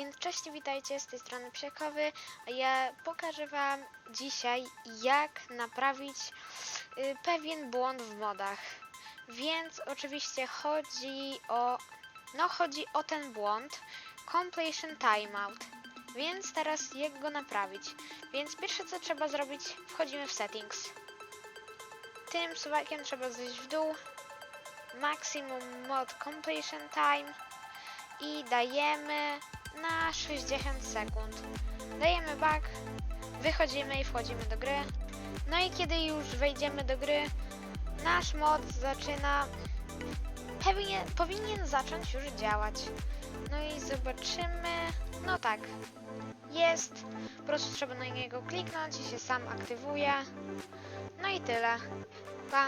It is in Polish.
więc cześć, witajcie, z tej strony Psiakowy, a ja pokażę wam dzisiaj, jak naprawić y, pewien błąd w modach. Więc oczywiście chodzi o, no chodzi o ten błąd, completion timeout. Więc teraz jak go naprawić? Więc pierwsze co trzeba zrobić, wchodzimy w settings. Tym suwakiem trzeba zejść w dół, maximum mod completion time i dajemy 60 sekund. Dajemy back, wychodzimy i wchodzimy do gry. No i kiedy już wejdziemy do gry, nasz mod zaczyna. Pewnie, powinien zacząć już działać. No i zobaczymy. No tak. Jest. Po prostu trzeba na niego kliknąć i się sam aktywuje. No i tyle. Pa.